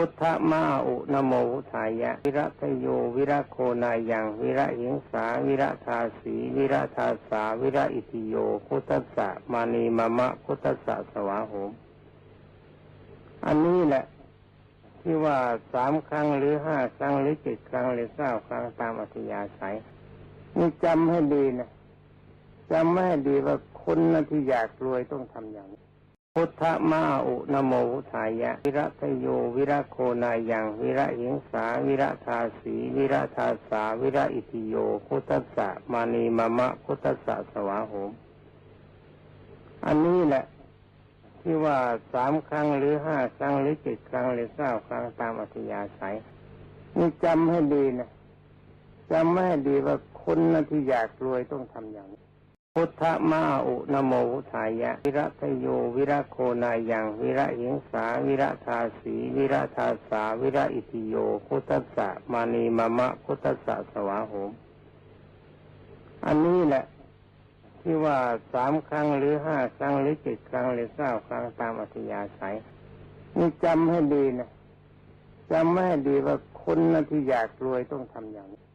พุทธมาอุนโมุทายะ วิรัตโยวิระโคนายัง วิระหิงสา วิระทาสี วิระทาสา วิระอิติโย พุทธัสสะมานีมามะ พุทธัสสะสวาโหม อันนี้แหละ ที่ว่าสามครั้งหรือห้าครั้งหรือเจ็ดครั้งหรือเก้าครั้งตามอัธยาศัยนี่จำให้ดีนะจำให้ดีว่าคนนะที่อยากรวยต้องทำอย่างนี้ พุทธมาอุนโมุทายะ วิรัตโยวิระโคนายัง วิระหิงสา วิระทาสี วิระทาสา วิระอิติโย พุทธัสสะมานีมามะ พุทธัสสะสวาโหม อันนี้แหละ ที่ว่าสามครั้งหรือห้าครั้งหรือเจ็ดครั้งหรือเก้าครั้งตามอัธยาศัยนี่จำให้ดีนะจำให้ดีว่าคนนะที่อยากรวยต้องทำอย่างนี้ พุทธมาอุนโมุทายะ วิรัตโยวิระโคนายัง วิระหิงสา วิระทาสี วิระทาสา วิระอิติโย พุทธัสสะมานีมามะ พุทธัสสะสวาโหม อันนี้แหละ ที่ว่าสามครั้งหรือห้าครั้งหรือเจ็ดครั้งหรือเก้าครั้งตามอัธยาศัยนี่จำให้ดีนะจำให้ดีว่าคนนะที่อยากรวยต้องทำอย่างนี้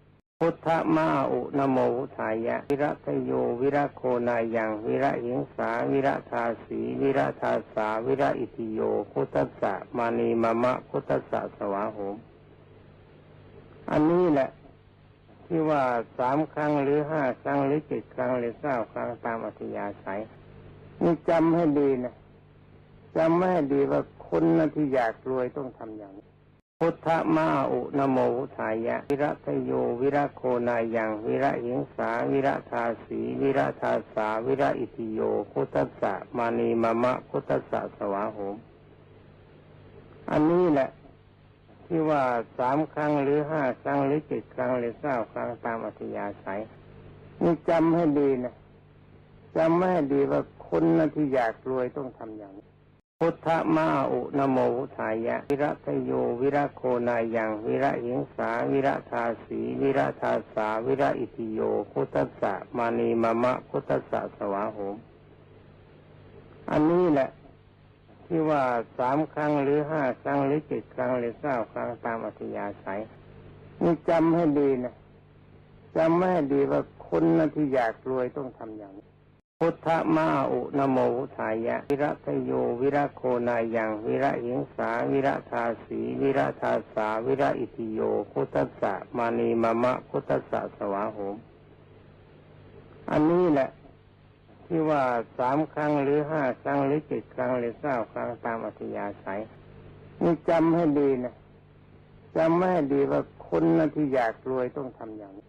พุทธมาอุนโมุทายะ วิรัตโยวิระโคนายัง วิระหิงสา วิระทาสี วิระทาสา วิระอิติโย พุทธัสสะมานีมามะ พุทธัสสะสวาโหม อันนี้แหละ ที่ว่าสามครั้งหรือห้าครั้งหรือเจ็ดครั้งหรือเก้าครั้งตามอัธยาศัยนี่จำให้ดีนะจำให้ดีว่าคนนะที่อยากรวยต้องทำอย่างนี้ พุทธมาอุนโมุทายะ วิรัตโยวิระโคนายัง วิระหิงสา วิระทาสี วิระทาสา วิระอิติโย พุทธัสสะมานีมามะ พุทธัสสะสวาโหม อันนี้แหละ ที่ว่าสามครั้งหรือห้าครั้งหรือเจ็ดครั้งหรือเก้าครั้งตามอัธยาศัยนี่จำให้ดีนะจำให้ดีว่าคนนะที่อยากรวยต้องทำอย่างนี้ พุทธมาอุนโมุทายะ วิรัตโยวิระโคนายัง วิระหิงสา วิระทาสี วิระทาสา วิระอิติโย พุทธัสสะมานีมามะ พุทธัสสะสวาโหม อันนี้แหละ ที่ว่าสามครั้งหรือห้าครั้งหรือเจ็ดครั้งหรือเก้าครั้งตามอัธยาศัยนี่จำให้ดีนะจำให้ดีว่าคนนะที่อยากรวยต้องทำอย่างนี้ พุทธมาอุนโมุทายะ วิรัตโยวิระโคนายัง วิระหิงสา วิระทาสี วิระทาสา วิระอิติโย พุทธัสสะมานีมามะ พุทธัสสะสวาโหม อันนี้แหละ ที่ว่าสามครั้งหรือห้าครั้งหรือเจ็ดครั้งหรือเก้าครั้งตามอัธยาศัยนี่จำให้ดีนะจำให้ดีว่าคนนะที่อยากรวยต้องทำอย่างนี้